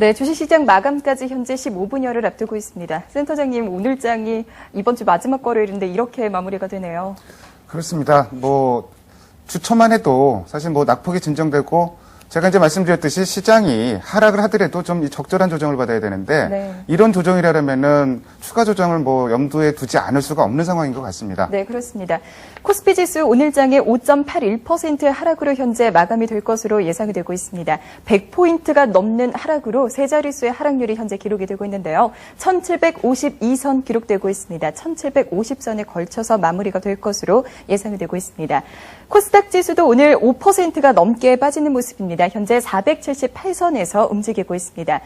네, 주식시장 마감까지 현재 15분여를 앞두고 있습니다. 센터장님, 오늘 장이 이번 주 마지막 거래일인데 이렇게 마무리가 되네요. 그렇습니다. 뭐 주초만 해도 사실 뭐 낙폭이 진정되고 제가 이제 말씀드렸듯이 시장이 하락을 하더라도 좀이 적절한 조정을 받아야 되는데 네. 이런 조정이라면은 추가 조정을 뭐 염두에 두지 않을 수가 없는 상황인 것 같습니다. 네, 그렇습니다. 코스피 지수 오늘 장에 5.81% 하락으로 현재 마감이 될 것으로 예상이 되고 있습니다. 100포인트가 넘는 하락으로 세 자릿수의 하락률이 현재 기록이 되고 있는데요. 1752선 기록되고 있습니다. 1750선에 걸쳐서 마무리가 될 것으로 예상이 되고 있습니다. 코스닥 지수도 오늘 5%가 넘게 빠지는 모습입니다. 현재 478선에서 움직이고 있습니다.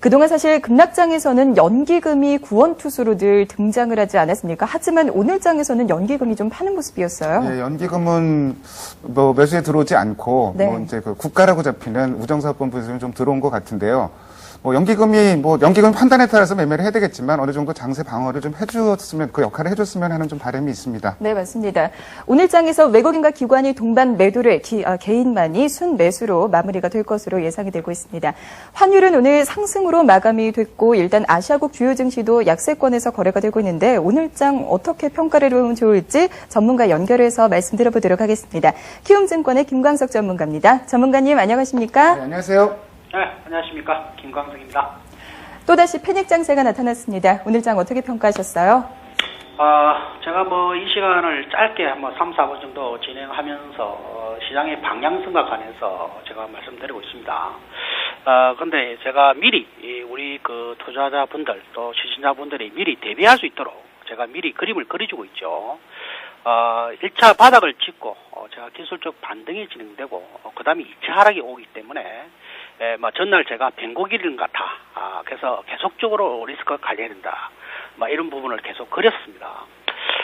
그동안 사실 급락장에서는 연기금이 구원투수로 늘 등장을 하지 않았습니까? 하지만 오늘 장에서는 연기금이 좀 파는 모습이었어요. 예, 연기금은 뭐 매수에 들어오지 않고 네. 뭐 이제 그 국가라고 잡히는 우정사업본부에서는 좀 들어온 것 같은데요. 뭐 연기금이 뭐 연기금 판단에 따라서 매매를 해야 되겠지만 어느 정도 장세 방어를 좀 해주었으면 그 역할을 해줬으면 하는 좀 바람이 있습니다. 네, 맞습니다. 오늘 장에서 외국인과 기관이 동반 매도를 기- 아, 개인만이 순 매수로 마무리가 될 것으로 예상이 되고 있습니다. 환율은 오늘 상승으로 마감이 됐고 일단 아시아국 주요 증시도 약세권에서 거래가 되고 있는데 오늘 장 어떻게 평가를 해보면 좋을지 전문가 연결해서 말씀 드려보도록 하겠습니다. 키움증권의 김광석 전문가입니다. 전문가님 안녕하십니까? 네, 안녕하세요. 네, 안녕하십니까. 김광석입니다. 또다시 패닉 장세가 나타났습니다. 오늘 장 어떻게 평가하셨어요? 아, 제가 뭐 이 시간을 짧게 한번 3, 4분 정도 진행하면서 어, 시장의 방향성과 관해서 제가 말씀드리고 있습니다. 아, 근데 제가 미리 이 우리 그 투자자분들 또 시청자분들이 미리 대비할 수 있도록 제가 미리 그림을 그려주고 있죠. 어, 1차 바닥을 찍고 어, 제가 기술적 반등이 진행되고 어, 그 다음에 2차 하락이 오기 때문에 에, 뭐 전날 제가 뱅고기를 같아 아, 그래서 계속적으로 리스크를 관리해야 된다. 뭐 이런 부분을 계속 그렸습니다.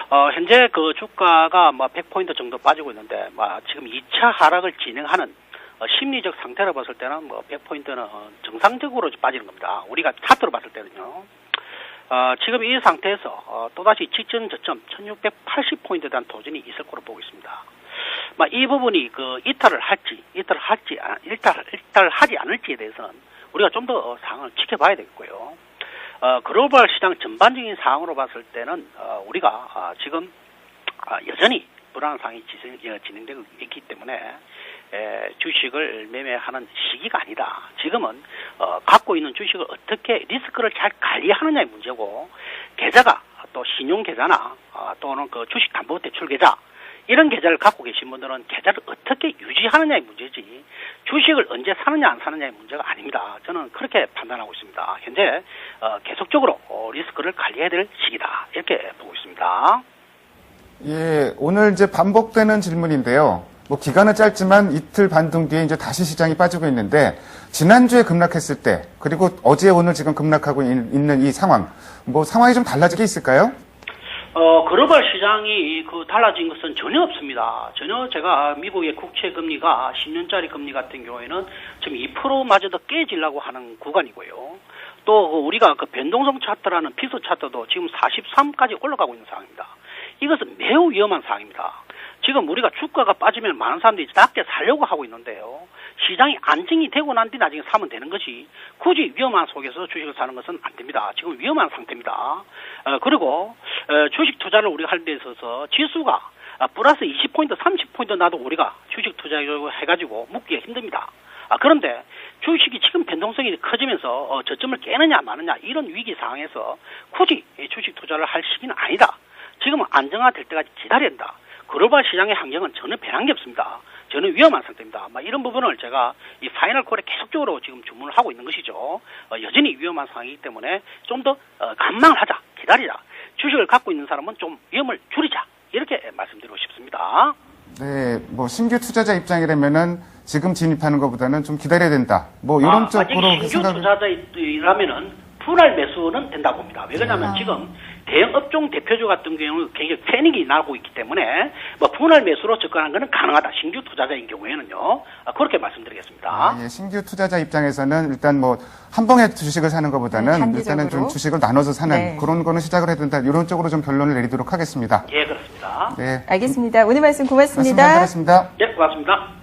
어, 현재 그 주가가 뭐 100포인트 정도 빠지고 있는데, 뭐 지금 2차 하락을 진행하는 어, 심리적 상태로 봤을 때는 뭐 100포인트는 정상적으로 빠지는 겁니다. 우리가 차트로 봤을 때는요. 어, 지금 이 상태에서 어, 또다시 직전 저점 1680포인트에 대한 도전이 있을 거로 보고 있습니다. 뭐, 이 부분이 그 이탈을 할지, 이탈을 할지, 아, 이탈, 하지 않을지에 대해서는 우리가 좀 더 상황을 지켜봐야 되겠고요. 어, 글로벌 시장 전반적인 상황으로 봤을 때는 어, 우리가 아, 지금 아, 여전히 불안한 상황이 어, 진행되고 있기 때문에 에, 주식을 매매하는 시기가 아니다. 지금은 어, 갖고 있는 주식을 어떻게 리스크를 잘 관리하느냐의 문제고 계좌가 또 신용 계좌나 어, 또는 그 주식 담보 대출 계좌 이런 계좌를 갖고 계신 분들은 계좌를 어떻게 유지하느냐의 문제지 주식을 언제 사느냐 안 사느냐의 문제가 아닙니다. 저는 그렇게 판단하고 있습니다. 현재 어, 계속적으로 어, 리스크를 관리해야 될 시기다 이렇게 보고 있습니다. 예, 오늘 이제 반복되는 질문인데요. 뭐 기간은 짧지만 이틀 반 등 뒤에 이제 다시 시장이 빠지고 있는데 지난주에 급락했을 때 그리고 어제 오늘 지금 급락하고 있- 있는 이 상황 뭐 상황이 좀 달라지게 있을까요? 어, 글로벌 시장이 그 달라진 것은 전혀 없습니다. 전혀 제가 미국의 국채 금리가 10년짜리 금리 같은 경우에는 지금 2%마저도 깨지려고 하는 구간이고요. 또 그 우리가 그 변동성 차트라는 피소 차트도 지금 43까지 올라가고 있는 상황입니다. 이것은 매우 위험한 상황입니다. 지금 우리가 주가가 빠지면 많은 사람들이 낮게 살려고 하고 있는데요. 시장이 안정이 되고 난 뒤 나중에 사면 되는 것이 굳이 위험한 속에서 주식을 사는 것은 안 됩니다. 지금 위험한 상태입니다. 어, 그리고 어, 주식 투자를 우리가 할 데 있어서 지수가 아, 플러스 20포인트, 30포인트 나도 우리가 주식 투자해가지고 묶기가 힘듭니다. 아, 그런데 주식이 지금 변동성이 커지면서 어, 저점을 깨느냐 마느냐 이런 위기 상황에서 굳이 이 주식 투자를 할 시기는 아니다. 지금은 안정화될 때까지 기다려야 된다. 글로벌 시장의 환경은 전혀 변한 게 없습니다. 저는 위험한 상태입니다. 막 이런 부분을 제가 이 파이널 콜에 계속적으로 지금 주문을 하고 있는 것이죠. 어, 여전히 위험한 상황이기 때문에 좀더 어, 관망을 하자, 기다리자. 주식을 갖고 있는 사람은 좀 위험을 줄이자. 이렇게 말씀드리고 싶습니다. 네, 뭐 신규 투자자 입장이라면은 지금 진입하는 것보다는 좀 기다려야 된다. 뭐 이런 아, 쪽으로 신규 생각을 투자자라면은 분할 매수는 된다고 봅니다. 왜냐하면 아. 지금 대형 업종 대표주 같은 경우는 굉장히 패닉이 나고 있기 때문에 뭐 분할 매수로 접근하는 것은 가능하다. 신규 투자자인 경우에는요. 아, 그렇게 말씀드리겠습니다. 아, 예, 신규 투자자 입장에서는 일단 뭐 한 번에 주식을 사는 것보다는 네. 일단은 좀 주식을 나눠서 사는 네. 그런 거는 시작을 해야 된다. 이런 쪽으로 좀 결론을 내리도록 하겠습니다. 예, 그렇습니다. 네. 알겠습니다. 오늘 말씀 말씀 고맙습니다. 감사했습니다. 예, 고맙습니다.